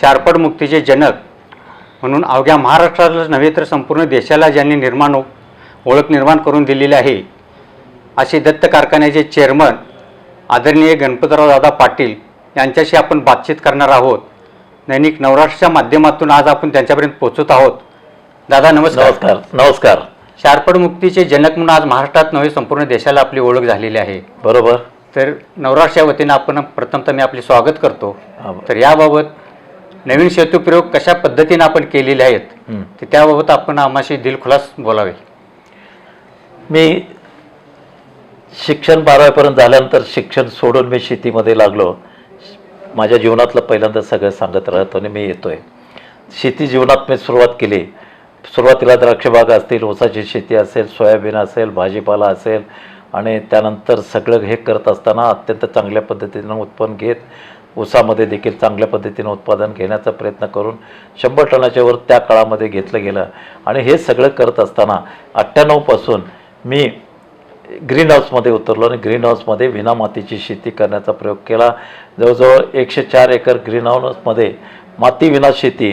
शारपड मुक्तीचे जनक म्हणून अवघ्या महाराष्ट्रालाच नव्हे तर संपूर्ण देशाला ज्यांनी निर्माण ओळख निर्माण करून दिलेली आहे असे दत्त कारखान्याचे चेअरमन आदरणीय गणपतराव दादा पाटील यांच्याशी आपण बातचीत करणार आहोत. दैनिक नवराष्ट्राच्या माध्यमातून आज आपण त्यांच्यापर्यंत पोहोचत आहोत. दादा नमस्कार. नमस्कार. नमस्कार. शारपड मुक्तीचे जनक म्हणून आज महाराष्ट्रात नव्हे संपूर्ण देशाला आपली ओळख झालेली आहे. बरोबर. तर नवराष्ट्राच्या वतीनं आपण प्रथमतः मी आपले स्वागत करतो. तर याबाबत नवीन सेतुप्रयोग कशा पद्धतीनं आपण केलेले आहेत. तर त्याबाबत आपण आम्हाशी दिलखुलास बोलावे. मी शिक्षण बारावीपर्यंत झाल्यानंतर शिक्षण सोडून मी शेतीमध्ये लागलो. माझ्या जीवनातलं पहिल्यांदा सगळं सांगत राहतो आणि मी येतोय. शेती जीवनात मी सुरुवात केली. सुरुवातीला द्राक्षबाग असतील ऊसाची शेती असेल सोयाबीन असेल भाजीपाला असेल आणि त्यानंतर सगळं हे करत असताना अत्यंत चांगल्या पद्धतीनं उत्पन्न घेत ऊसामध्ये देखील चांगल्या पद्धतीनं उत्पादन घेण्याचा प्रयत्न करून शंभर टनाच्या वर त्या काळामध्ये घेतलं गेलं. आणि हे सगळं करत असताना अठ्ठ्याण्णवपासून मी ग्रीन हाऊसमध्ये उतरलो आणि ग्रीन हाऊसमध्ये विना मातीची शेती करण्याचा प्रयोग केला. जवळजवळ एकशे चार एकर ग्रीन हाऊसमध्ये माती विना शेती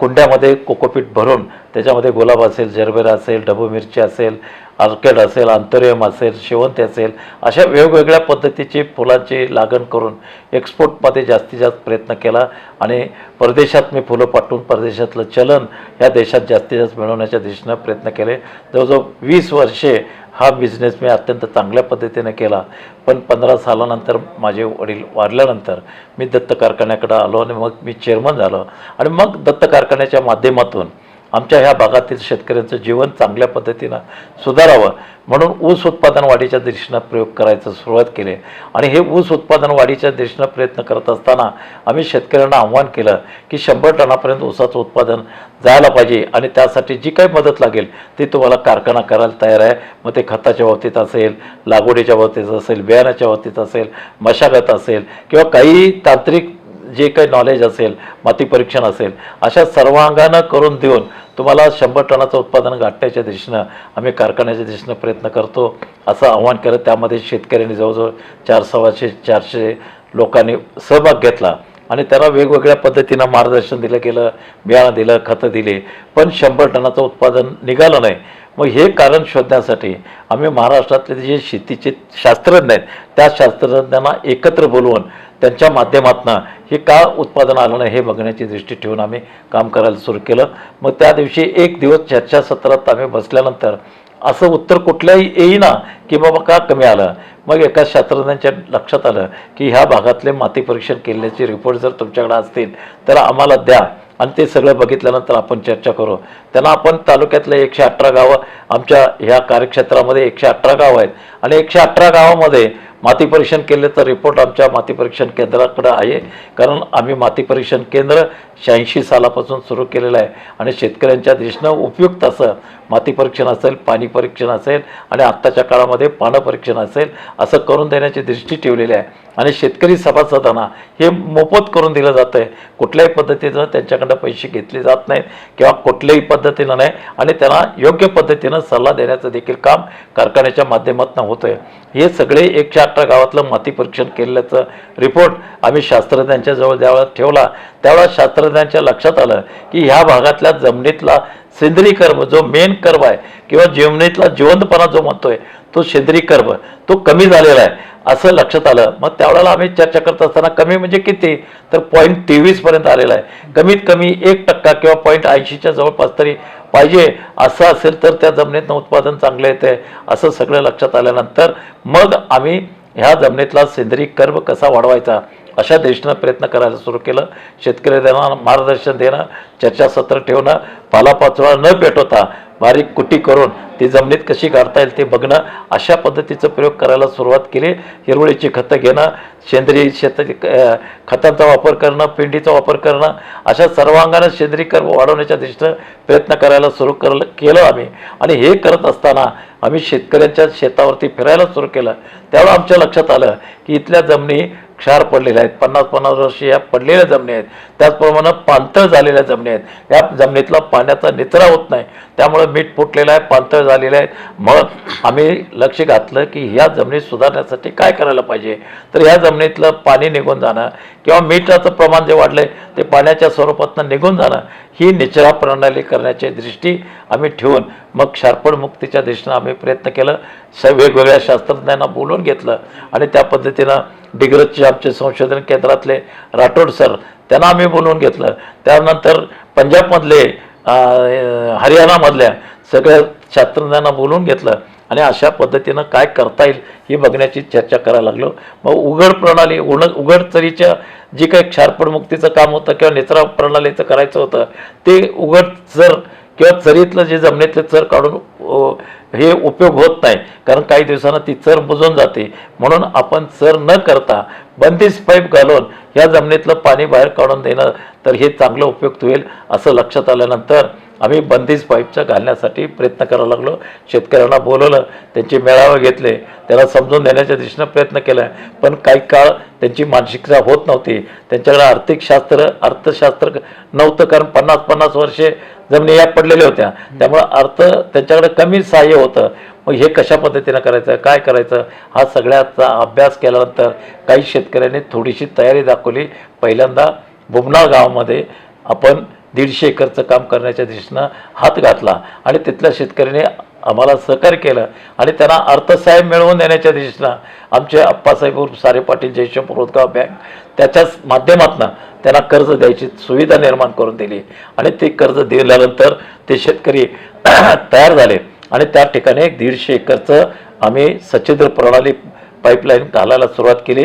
कुंड्यामध्ये कोकोपीट भरून त्याच्यामध्ये गुलाब असेल जरबेरा असेल डबू मिरची असेल आर्केड असेल अंतरियम असेल शेवंती असेल अशा वेगवेगळ्या पद्धतीची फुलांची लागण करून एक्सपोर्टमध्ये जास्तीत जास्त प्रयत्न केला आणि परदेशात मी फुलं पाठवून परदेशातलं चलन या देशात जास्तीत जास्त मिळवण्याच्या दिशेनं प्रयत्न केले. जवळजवळ वीस वर्षे हा बिझनेस मी अत्यंत चांगल्या पद्धतीने केला. पण पंधरा सालानंतर माझे वडील वारल्यानंतर मी दत्त कारखान्याकडे आलो आणि मग मी चेअरमन झालो. आणि मग दत्त कारखान्याच्या माध्यमातून आमच्या ह्या भागातील शेतकऱ्यांचं जीवन चांगल्या पद्धतीनं सुधारावं. म्हणून ऊस उत्पादन वाढीच्या दिशेनं प्रयोग करायचं सुरुवात केली. आणि हे ऊस उत्पादन वाढीच्या दिशेनं प्रयत्न करत असताना आम्ही शेतकऱ्यांना आव्हान केलं की शंभर टनापर्यंत ऊसाचं उत्पादन जायला पाहिजे आणि त्यासाठी जी काही मदत लागेल ती तुम्हाला कारखाना करायला तयार आहे. मग ते खताच्या बाबतीत असेल लागवडीच्या बाबतीत असेल बियाण्याच्या बाबतीत असेल मशागत असेल किंवा काही तांत्रिक जे काही नॉलेज असेल माती परीक्षण असेल अशा सर्वांगानं करून देऊन तुम्हाला शंभर टनाचं उत्पादन गाठण्याच्या दिशेनं आम्ही कारखान्याच्या दिशेनं प्रयत्न करतो असं आव्हान केलं. त्यामध्ये शेतकऱ्यांनी जवळजवळ चार सव्वाशे चारशे लोकांनी सहभाग घेतला आणि त्यांना वेगवेगळ्या पद्धतीनं मार्गदर्शन दिलं गेलं बियाणं दिलं खतं दिली. पण शंभर टनाचं उत्पादन निघालं नाही. मग हे कारण शोधण्यासाठी आम्ही महाराष्ट्रातले जे शेतीचे शास्त्रज्ञ आहेत त्या शास्त्रज्ञांना एकत्र बोलवून त्यांच्या माध्यमातून हे का उत्पादन आलं नाही हे बघण्याची दृष्टी ठेवून आम्ही काम करायला सुरू केलं. मग त्या दिवशी एक दिवस चर्चासत्रात आम्ही बसल्यानंतर असं उत्तर कुठल्याही येईना की बाबा का कमी आलं. मग एका शास्त्रज्ञांच्या लक्षात आलं की ह्या भागातले माती परीक्षण केल्याचे रिपोर्ट जर तुमच्याकडे असतील तर आम्हाला द्या. आणि ते सगळं बघितल्यानंतर आपण चर्चा करू. त्यांना आपण तालुक्यातले एकशे अठरा गावं आमच्या ह्या कार्यक्षेत्रामध्ये एकशे अठरा गावं आहेत. आणि एकशे अठरा गावामध्ये माती परीक्षण केले तर रिपोर्ट आमच्या माती परीक्षण केंद्राकडे आहे. कारण आम्ही माती परीक्षण केंद्र शहाऐंशी सालापासून सुरू केलेलं आहे. आणि शेतकऱ्यांच्या दृष्टीनं उपयुक्त असं माती परीक्षण असेल पाणी परीक्षण असेल आणि आत्ताच्या काळामध्ये पानं परीक्षण असेल असं करून देण्याची दृष्टी ठेवलेली आहे. आणि शेतकरी सभासदांना हे मोफत करून दिलं जातं आहे कुठल्याही पद्धतीनं त्यांच्याकडं पैसे घेतले जात नाहीत किंवा कुठल्याही पद्धतीनं नाही. आणि त्यांना योग्य पद्धतीनं सल्ला देण्याचं देखील काम कारखान्याच्या माध्यमातून होतं आहे हे सगळे एकशे अठरा गावातलं माती परीक्षण केल्याचं रिपोर्ट आम्ही शास्त्रज्ञांच्या जवळ ज्यावेळेला ठेवला त्यावेळेस शास्त्रज्ञांच्या लक्षात आलं की ह्या भागातल्या जमिनीतला सेंद्रिय कर्म जो मेन कर्म आहे किंवा जमिनीतला जिवंतपणा जो म्हणतोय तो सेंद्रिय कर्म तो कमी झालेला आहे असं लक्षात आलं. मग त्यावेळेला आम्ही चर्चा करत असताना कमी म्हणजे किती? तर पॉईंट तेवीसपर्यंत आलेला आहे. कमीत कमी एक टक्का किंवा पॉईंट ऐंशीच्या जवळपास तरी पाहिजे असं असेल तर त्या जमिनीतनं उत्पादन चांगलं येते असं सगळं लक्षात आल्यानंतर मग आम्ही ह्या जमिनीतला सेंद्रिय कर्म कसा वाढवायचा? अशा दृष्टीनं प्रयत्न करायला सुरू केलं. शेतकऱ्यांना मार्गदर्शन देणं चर्चासत्र ठेवणं पालापाचोळा न पेटवता बारीक कुटी करून ती जमिनीत कशी गाडता येईल ते बघणं अशा पद्धतीचं प्रयोग करायला सुरुवात केली. हिरवळीची खतं घेणं सेंद्रिय शेत खतांचा वापर करणं पेंडीचा वापर करणं अशा सर्वांगानं सेंद्रिय कर्म वाढवण्याच्या दृष्टीनं प्रयत्न करायला सुरू कर केलं आम्ही. आणि हे करत असताना आम्ही शेतकऱ्यांच्या शेतावरती फिरायला सुरू केलं. त्यावेळेला आमच्या लक्षात आलं की इथल्या जमिनी क्षार पडलेल्या आहेत पन्नास पन्नास वर्ष या पडलेल्या जमिनी आहेत. त्याचप्रमाणे पाणतळ झालेल्या जमिनी आहेत. या जमिनीतला पाण्याचा निचरा होत नाही. त्यामुळे मीठ फुटलेलं आहे पांतळ झालेलं आहे. मग आम्ही लक्ष घातलं की ह्या जमिनीत सुधारण्यासाठी काय करायला पाहिजे? तर ह्या जमिनीतलं पाणी निघून जाणं किंवा मीठाचं प्रमाण जे वाढलंय ते पाण्याच्या स्वरूपातनं निघून जाणं ही निचरा प्रणाली करण्याची दृष्टी आम्ही ठेवून मग क्षारपड मुक्तीच्या दृष्टीनं आम्ही प्रयत्न केलं. स वेगवेगळ्या शास्त्रज्ञांना बोलवून घेतलं आणि त्या पद्धतीनं डिग्रजचे आमचे संशोधन केंद्रातले राठोड सर त्यांना आम्ही बोलवून घेतलं. त्यानंतर पंजाबमधले हरियाणामधल्या सगळ्या शास्त्रज्ञांना बोलवून घेतलं. आणि अशा पद्धतीनं काय करता येईल हे बघण्याची चर्चा करायला लागलो. मग उघड प्रणाली उण उघड चरीच्या जी काही क्षारपणमुक्तीचं काम होतं किंवा नेत्रा प्रणालीचं करायचं होतं ते उघड जर किंवा चरीतलं जे जमिनीतले चर काढून हे उपयोग होत नाही. कारण काही दिवसानं ती चर बुजून जाते. म्हणून आपण चर न करता बंदिस्त पाईप घालून या जमिनीतलं पाणी बाहेर काढून देणं तर हे चांगलं उपयुक्त होईल असं लक्षात आल्यानंतर आम्ही बंदिस्त पाईपचं घालण्यासाठी प्रयत्न करायला लागलो. शेतकऱ्यांना बोलवलं त्यांचे मेळावे घेतले त्याला समजून देण्याच्या दिशेनं प्रयत्न केला. पण काही काळ त्यांची मानसिकता होत नव्हती. त्यांच्याकडे आर्थिक शास्त्र अर्थशास्त्र नव्हतं. कारण पन्नास पन्नास वर्षे जमिनी या पडलेल्या होत्या. त्यामुळे अर्थ त्यांच्याकडे कमी सहाय्य होतं. मग हे कशा पद्धतीनं करायचं काय करायचं हा सगळ्याचा अभ्यास केल्यानंतर काही शेतकऱ्यांनी थोडीशी तयारी दाखवली. पहिल्यांदा बुमनाळ गावामध्ये आपण दीडशे एकरचं काम करण्याच्या दिशेनं हात घातला आणि तिथल्या शेतकऱ्यांनी आम्हाला सहकार्य केलं आणि त्यांना अर्थसहाय्य मिळवून देण्याच्या दिशेनं आमचे अप्पासाहेब सारे पाटील जयशंपूर पुरोदगाव बँक त्याच्याच माध्यमातून त्यांना कर्ज द्यायची सुविधा निर्माण करून दिली. आणि ते कर्ज दिल्यानंतर ते शेतकरी तयार झाले. आणि त्या ठिकाणी एक दीडशे एकरचं आम्ही सच्छिद्र प्रणाली पाईपलाईन घालायला सुरुवात केली.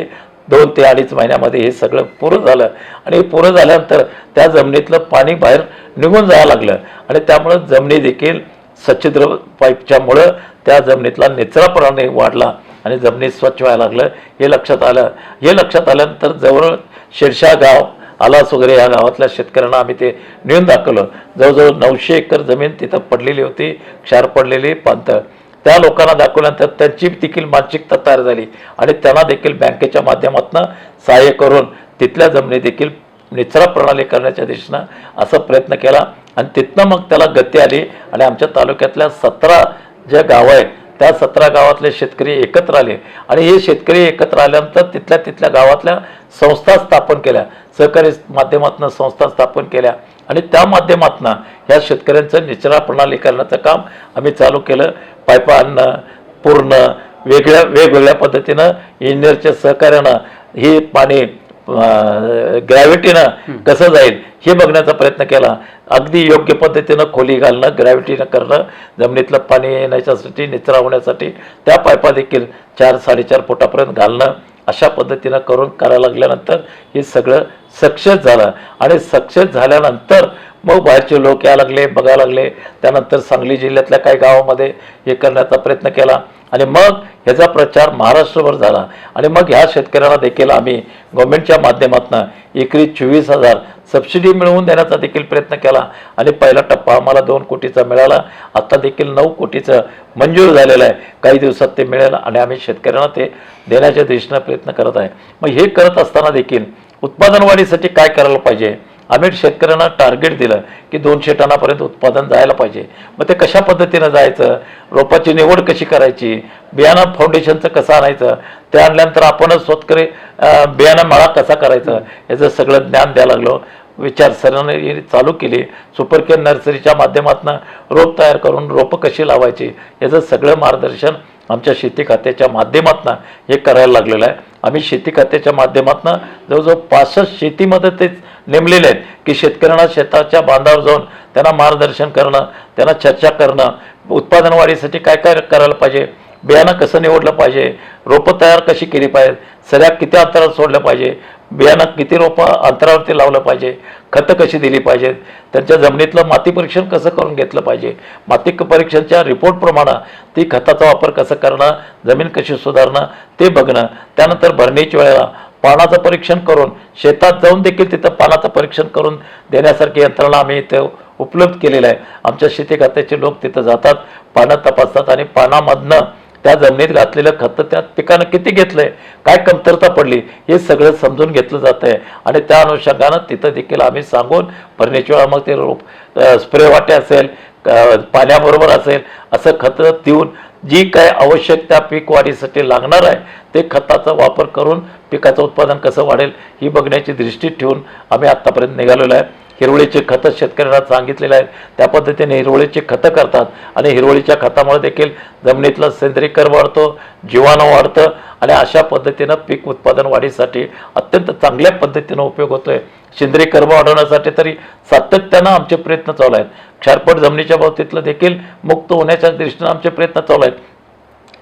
दोन ते अडीच महिन्यामध्ये हे सगळं पुरं झालं. आणि हे पुरं झाल्यानंतर त्या जमिनीतलं पाणी बाहेर निघून जायला लागलं. आणि त्यामुळं जमिनी देखील सच्छिद्र पाईपच्यामुळं त्या जमिनीतला निचरा प्रमाणे वाढला आणि जमिनीत स्वच्छ व्हायला लागलं. हे लक्षात आलं. हे लक्षात आल्यानंतर जवळ शिरशा गाव आलास वगैरे या गावातल्या शेतकऱ्यांना आम्ही ते नेऊन दाखवलं. जवळजवळ नऊशे एकर जमीन तिथं पडलेली होती क्षार पडलेली पांतळ त्या लोकांना दाखवल्यानंतर त्यांची देखील मानसिकता तयार झाली आणि त्यांना देखील बँकेच्या माध्यमातून सहाय्य करून तिथल्या जमिनी देखील निचरा प्रणाली करण्याच्या दिशेनं असा प्रयत्न केला. आणि तिथनं मग त्याला गती आली आणि आमच्या तालुक्यातल्या सतरा ज्या गावं आहेत त्या सतरा गावातले शेतकरी एकत्र आले. आणि हे शेतकरी एकत्र आल्यानंतर तिथल्या तिथल्या गावातल्या संस्था स्थापन केल्या. सहकारी माध्यमातून संस्था स्थापन केल्या. आणि त्या माध्यमातून ह्या शेतकऱ्यांचं निचरा प्रणाली करण्याचं काम आम्ही चालू केलं. पायपा आणणं पूर्ण वेगळ्या वेगवेगळ्या पद्धतीनं इंजिनियरच्या सहकार्यानं हे पाणी ग्रॅव्हिटीनं कसं जाईल हे बघण्याचा प्रयत्न केला. अगदी योग्य पद्धतीनं खोली घालणं ग्रॅव्हिटीनं करणं जमिनीतलं पाणी येण्याच्यासाठी निचरा होण्यासाठी त्या पायपा देखील चार साडेचार फुटापर्यंत घालणं अशा पद्धतीनं करून करायला लागल्यानंतर हे सगळं सक्सेस झालं. आणि सक्सेस झाल्यानंतर मग बाहेरचे लोक यायला लागले बघायला लागले. त्यानंतर सांगली जिल्ह्यातल्या काही गावामध्ये हे करण्याचा प्रयत्न केला. आणि मग ह्याचा प्रचार महाराष्ट्रभर झाला. आणि मग ह्या शेतकऱ्यांना देखील आम्ही गव्हर्नमेंटच्या माध्यमातून एकरी चोवीस हजार सबसिडी मिळवून देण्याचा देखील प्रयत्न केला. आणि पहिला टप्पा आम्हाला दोन कोटीचा मिळाला. आता देखील नऊ कोटीचं मंजूर झालेलं आहे. काही दिवसात ते मिळेल आणि आम्ही शेतकऱ्यांना ते देण्याच्या दिशेनं प्रयत्न करत आहे. मग हे करत असताना देखील उत्पादन वाढीसाठी काय करायला पाहिजे? आम्ही शेतकऱ्यांना टार्गेट दिलं की दोनशे टनापर्यंत उत्पादन जायला पाहिजे. मग ते कशा पद्धतीनं जायचं? रोपाची निवड कशी करायची? बियाणं फाउंडेशनचं कसं आणायचं? ते आणल्यानंतर आपणच स्वतकरी बियाणं मळा कसा करायचा? याचं सगळं ज्ञान द्यायला लागलो. विचारसरणी चालू केली. सुपर केअर नर्सरीच्या माध्यमातून रोप तयार करून रोपं कशी लावायची? याचं सगळं मार्गदर्शन आमच्या शेती खात्याच्या माध्यमातून हे करायला लागलेलं आहे. आम्ही शेती खात्याच्या माध्यमातून जवळजवळ पासष्ट शेतीमध्ये ते नेमलेले आहेत की शेतकऱ्यांना शेताच्या बांधावर जाऊन त्यांना मार्गदर्शन करणं त्यांना चर्चा करणं उत्पादन वाढीसाठी काय काय करायला पाहिजे बियाणं कसं निवडलं पाहिजे रोपं तयार कशी केली पाहिजे सऱ्या किती अंतरावर सोडलं पाहिजे बियाणं किती रोपं अंतरावरती लावलं पाहिजे खतं कशी दिली पाहिजेत त्यांच्या जमिनीतलं माती परीक्षण कसं करून घेतलं पाहिजे माती परीक्षणच्या रिपोर्टप्रमाणे ती खताचा वापर कसं करणं जमीन कशी सुधारणं ते बघणं त्यानंतर भरणीच्या वेळेला पाण्याचं परीक्षण करून शेतात जाऊन देखील तिथं पाण्याचं परीक्षण करून देण्यासारखी यंत्रणा आम्ही इथं उपलब्ध केलेलं आहे. आमच्या शेती खात्याचे लोक तिथं जातात पानं तपासतात आणि पानामधनं त्या जमिनीत घातलेलं खतं त्या पिकानं किती घेतलंय? काय कमतरता पडली? हे सगळं समजून घेतलं जातं आहे आणि त्या अनुषंगानं तिथं देखील आम्ही सांगून भरण्याची मग ते रोप स्प्रे वाटे असेल पाण्याबरोबर असेल असं खतं देऊन जी काय आवश्यक त्या पीक वाढीसाठी लागणार आहे ते खताचा वापर करून पिकाचं उत्पादन कसं वाढेल ही बघण्याची दृष्टी ठेवून आम्ही आत्तापर्यंत निघालेलो आहे. हिरवळीचे खतं शेतकऱ्यांना सांगितलेले आहेत. त्या पद्धतीने हिरवळीचे खतं करतात आणि हिरवळीच्या खतामुळे देखील जमिनीतलं कर वाढतो जीवाणू वाढतं आणि अशा पद्धतीनं पीक उत्पादन वाढीसाठी अत्यंत चांगल्या पद्धतीनं उपयोग होतो आहे सेंद्रिय कर्म वाढवण्यासाठी तरी सातत्यानं आमचे प्रयत्न चालू आहेत. क्षारपट जमिनीच्या बाबतीतलं देखील मुक्त होण्याच्या दृष्टीनं आमचे प्रयत्न चालू आहेत.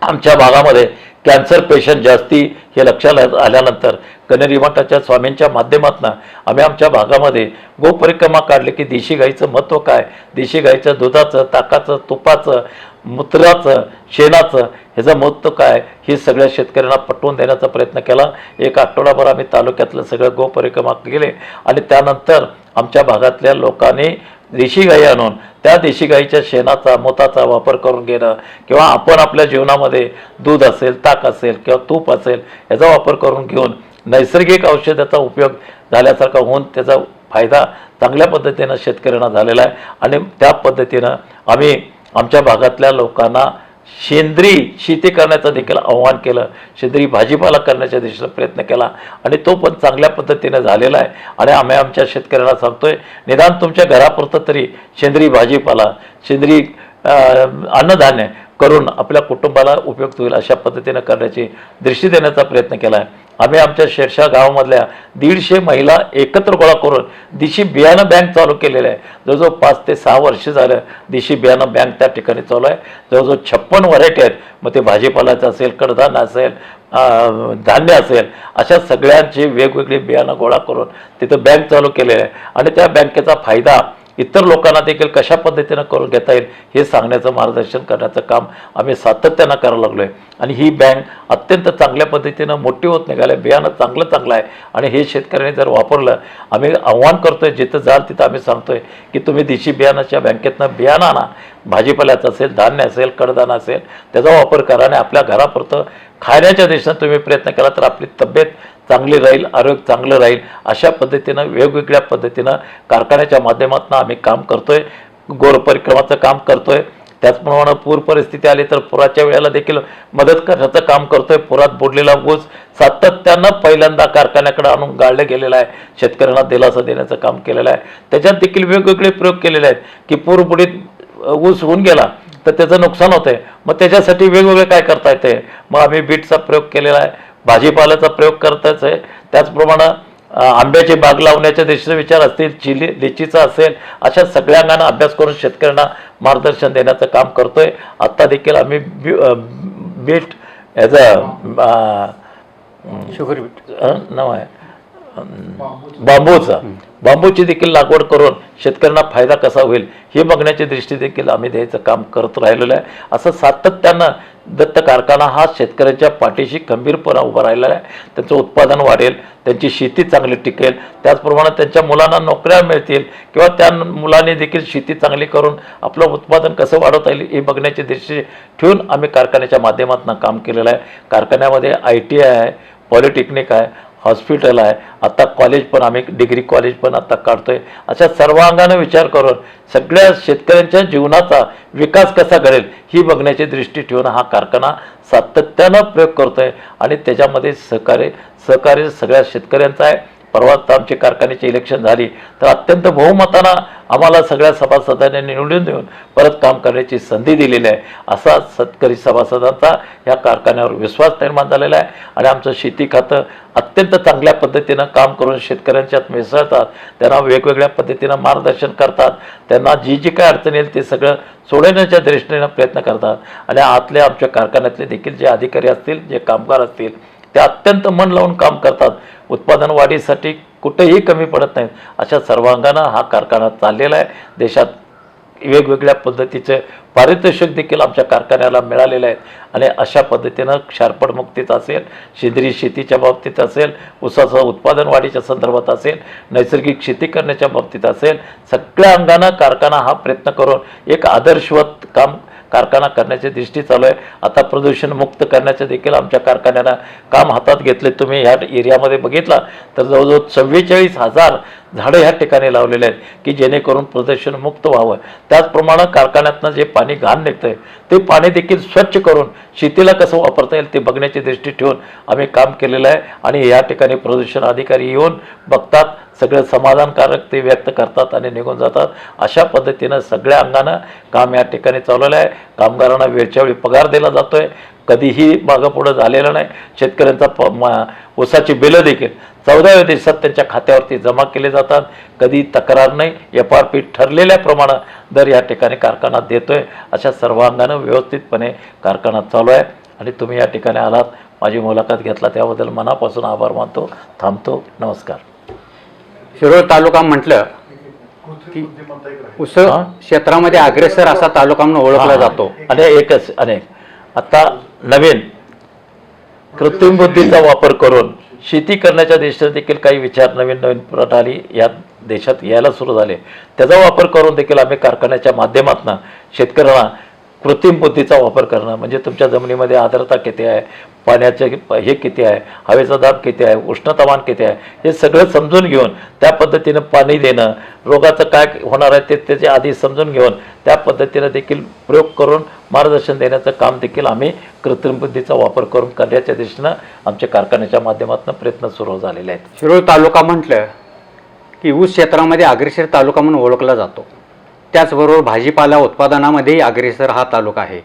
आमच्या भागामध्ये कॅन्सर पेशंट जास्ती हे लक्षात आल्यानंतर कनेरी मठाच्या स्वामींच्या माध्यमातून आम्ही आमच्या भागामध्ये गोपरिक्रमा काढली की देशी गाईचं महत्त्व काय? देशी गाईचं दुधाचं ताकाचं तुपाचं मूत्राचं शेणाचं ह्याचं महत्त्व काय? हे सगळ्या शेतकऱ्यांना पटवून देण्याचा प्रयत्न केला. एक आठवडाभर आम्ही तालुक्यातलं सगळं गोपरिक्रमा केले आणि त्यानंतर आमच्या भागातल्या लोकांनी देशी गाई आणून त्या देशी गाईच्या शेणाचा मोताचा वापर करून घेणं किंवा आपण आपल्या जीवनामध्ये दूध असेल ताक असेल किंवा तूप असेल याचा वापर करून घेऊन नैसर्गिक औषधाचा उपयोग झाल्यासारखा होऊन त्याचा फायदा चांगल्या पद्धतीनं शेतकऱ्यांना झालेला आहे. आणि त्या पद्धतीनं आम्ही आमच्या भागातल्या लोकांना सेंद्रिय शेती करण्याचं देखील आव्हान केलं. सेंद्रिय भाजीपाला करण्याच्या दिशेला प्रयत्न केला. आणि तो पण चांगल्या पद्धतीने झालेला आहे. आणि आम्ही आमच्या शेतकऱ्यांना सांगतोय निदान तुमच्या घरापुरतं तरी सेंद्रिय भाजीपाला सेंद्रिय अन्नधान्य करून आपल्या कुटुंबाला उपयुक्त होईल अशा पद्धतीनं करण्याची दृष्टी देण्याचा प्रयत्न केला आहे. आम्ही आमच्या शेरशा गावामधल्या दीडशे महिला एकत्र गोळा करून दिशी बियाणं बँक चालू केलेलं आहे. जवळजवळ पाच ते सहा वर्ष झालं दिशी बियाणं बँक त्या ठिकाणी चालू आहे. जवळजवळ छप्पन व्हरायटी आहेत. मग ते भाजीपाल्याचं असेल कडधान्य असेल धान्य असेल अशा सगळ्यांची वेगवेगळी बियाणं गोळा करून तिथं बँक चालू केलेलं आहे. आणि त्या बँकेचा फायदा इतर लोकांना देखील कशा पद्धतीनं करून घेता येईल हे सांगण्याचं मार्गदर्शन करण्याचं काम आम्ही सातत्यानं करायला लागलो आहे आणि ही बँक अत्यंत चांगल्या पद्धतीनं मोठी होत निघाल्या बियाणं चांगलं चांगलं आहे. आणि हे शेतकऱ्यांनी जर वापरलं आम्ही आव्हान करतोय जिथं जाल तिथं आम्ही सांगतोय की तुम्ही देशी बियाणाच्या बँकेतनं बियाणं आणा. भाजीपाल्याचं असेल धान्य असेल कडधान्य असेल त्याचा वापर करा आणि आपल्या घरापुरतं खाण्याच्या दिशेनं तुम्ही प्रयत्न केला तर आपली तब्येत चांगली राहील आरोग्य चांगलं राहील. अशा पद्धतीनं वेगवेगळ्या पद्धतीनं कारखान्याच्या माध्यमातून आम्ही काम करतोय. गोर परिक्रमाचं काम करतोय. त्याचप्रमाणे पूर परिस्थिती आली तर पुराच्या वेळेला देखील मदत करण्याचं काम करतोय. पुरात बुडलेला ऊस सातत्यानं पहिल्यांदा कारखान्याकडे आणून गाळलं गेलेलं आहे. शेतकऱ्यांना दिलासा देण्याचं काम केलेलं आहे. त्याच्यात देखील वेगवेगळे प्रयोग केलेले आहेत की पूरबुडीत ऊस होऊन गेला तर त्याचं नुकसान होतंय. मग त्याच्यासाठी वेगवेगळे काय करता येते? मग आम्ही बीटचा प्रयोग केलेला आहे भाजीपाल्याचा प्रयोग करताच आहे. त्याचप्रमाणे अं, आंब्याची बाग लावण्याच्या दिशेने विचार असतील चिली लिचीचा असेल अशा सगळ्या अंगाने अभ्यास करून शेतकऱ्यांना मार्गदर्शन देण्याचं काम करतोय. आत्ता देखील आम्ही बी- अं, बीट याचा शुगर बीट नाव आहे. बांबूचा. बांबूची. देखील लागवड करून शेतकऱ्यांना फायदा कसा होईल हे बघण्याची दृष्टी देखील आम्ही द्यायचं काम करत राहिलेलं आहे. असं सातत्यानं दत्त कारखाना हा शेतकऱ्यांच्या पाठीशी खंबीरपणा उभा राहिलेला आहे. त्यांचं उत्पादन वाढेल त्यांची शेती चांगली टिकेल त्याचप्रमाणे त्यांच्या मुलांना नोकऱ्या मिळतील किंवा त्या मुलांनी देखील शेती चांगली करून आपलं उत्पादन कसं वाढवता येईल हे बघण्याची दृष्टी ठेवून आम्ही कारखान्याच्या माध्यमातून काम केलेलं आहे. कारखान्यामध्ये आय टी आय आहे पॉलिटेक्निक आहे हॉस्पिटल आहे. आता कॉलेज पण आम्ही डिग्री कॉलेज पण आता काढतोय. अशा सर्वांगाने विचार करून सगळ्या शेतकऱ्यांच्या जीवनाचा विकास कसा घडेल ही बघण्याची दृष्टी ठेवून हा कारखाना सातत्यानं प्रयोग करतोय. आणि त्याच्यामध्ये सहकार्य सहकार्य सगळ्या शेतकऱ्यांचं आहे. परवा आमचे कारखान्याचे कारखान्याची इलेक्शन झाली तर अत्यंत बहुमतानं आम्हाला सगळ्या सभासदांनी निवडून देऊन परत काम करण्याची संधी दिलेली आहे. असा सत्करी सभासदांचा या कारखान्यावर विश्वास निर्माण झालेला आहे. आणि आमचं शेती खातं अत्यंत चांगल्या पद्धतीनं काम करून शेतकऱ्यांच्यात मिसळतात. त्यांना वेगवेगळ्या पद्धतीनं मार्गदर्शन करतात. त्यांना जी जी काय अडचण येईल ते सगळं सोडवण्याच्या दृष्टीनं प्रयत्न करतात. आणि आतले आमच्या कारखान्यातले देखील जे अधिकारी असतील जे कामगार असतील ते अत्यंत मन लावून काम करतात. उत्पादन वाढीसाठी कुठेही कमी पडत नाहीत. अशा सर्वांगानं हा कारखाना चाललेला आहे. देशात वेगवेगळ्या पद्धतीचे पारितोषिक देखील आमच्या कारखान्याला मिळालेले आहेत. आणि अशा पद्धतीनं क्षारपडमुक्तीच असेल सेंद्रिय शेतीच्या बाबतीत असेल ऊसाचं उत्पादन वाढीच्या संदर्भात असेल नैसर्गिक शेती करण्याच्या बाबतीत असेल सगळ्या अंगानं कारखाना हा प्रयत्न करून एक आदर्शवत काम कारखाना करण्याची दृष्टी चालू आहे. आता प्रदूषण मुक्त करण्याचं देखील आमच्या कारखान्यानं काम हातात घेतले. तुम्ही ह्या एरियामध्ये बघितला तर जवळजवळ चव्वेचाळीस हजार झाडं ह्या ठिकाणी लावलेले आहेत की जेणेकरून प्रदूषण मुक्त व्हावं. त्याचप्रमाणे कारखान्यातनं जे पाणी घाण निघतं आहे ते पाणी देखील स्वच्छ करून शेतीला कसं वापरता येईल ते बघण्याची दृष्टी ठेवून आम्ही काम केलेलं आहे. आणि या ठिकाणी प्रदूषण अधिकारी येऊन बघतात सगळं समाधानकारक ते व्यक्त करतात आणि निघून जातात. अशा पद्धतीनं सगळ्या अंगानं काम या ठिकाणी चालवलं आहे. कामगारांना वेळच्या वेळी पगार दिला जातोय. कधीही मागं पुढं झालेलं नाही. शेतकऱ्यांचा प ऊसाची बिलं देखील चौदाव्या दिवसात त्यांच्या खात्यावरती जमा केले जातात. कधी तक्रार नाही. एफ आर पी ठरलेल्याप्रमाणे दर या ठिकाणी कारखाना देतोय. अशा सर्वांगानं व्यवस्थितपणे कारखाना चालू आहे. आणि तुम्ही या ठिकाणी आलात. माझी मुलाखत घेतला त्याबद्दल मनापासून आभार मानतो. थांबतो. नमस्कार. शिरोळ तालुका म्हटलं की उस हा? क्षेत्रामध्ये अग्रेसर असा तालुका म्हणून ओळखला जातो. आणि एकच अनेक आता नवीन कृत्रिम बुद्धीचा वापर करून शेती करण्याच्या देशात देखील काही विचार नवीन नवीन प्रणाली या देशात यायला सुरू झाले. त्याचा वापर करून देखील आम्ही कारखान्याच्या माध्यमातून शेतकऱ्यांना कृत्रिम बुद्धीचा वापर करणं म्हणजे तुमच्या जमिनीमध्ये आर्द्रता किती आहे पाण्याचे हे किती आहे हवेचा दाब किती आहे उष्णतामान किती आहे हे सगळं समजून घेऊन त्या पद्धतीनं पाणी देणं रोगाचं काय होणार आहे ते त्याचे आधी समजून घेऊन त्या पद्धतीनं देखील प्रयोग करून मार्गदर्शन देण्याचं काम देखील आम्ही कृत्रिम बुद्धीचा वापर करून करण्याच्या दिशेनं आमच्या कारखान्याच्या माध्यमातून प्रयत्न सुरू झालेले आहेत. शिरोळ तालुका म्हटलं की ऊस क्षेत्रामध्ये अग्रेसर तालुका म्हणून ओळखला जातो. त्याचबरोबर भाजीपाला उत्पादनामध्येही अग्रेसर हा तालुका आहे.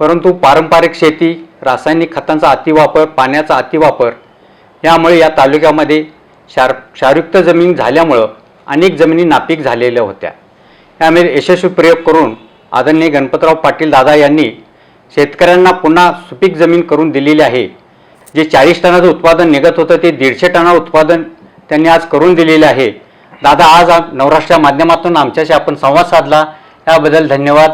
परंतु पारंपरिक शेती रासायनिक खतांचा अतिवापर पाण्याचा अतिवापर यामुळे या तालुक्यामध्ये क्षार क्षारयुक्त जमीन झाल्यामुळं अनेक जमिनी नापीक झालेल्या होत्या. यामध्ये यशस्वी प्रयोग करून आदरणीय गणपतराव पाटील दादा यांनी शेतकऱ्यांना पुन्हा सुपीक जमीन करून दिलेली आहे. जे चाळीस टनाचं उत्पादन निघत होतं ते दीडशे टना उत्पादन त्यांनी आज करून दिलेले आहे. दादा आज आ- नवराष्ट्र माध्यमातून आमच्याशी आपण संवाद साधला. याबद्दल धन्यवाद.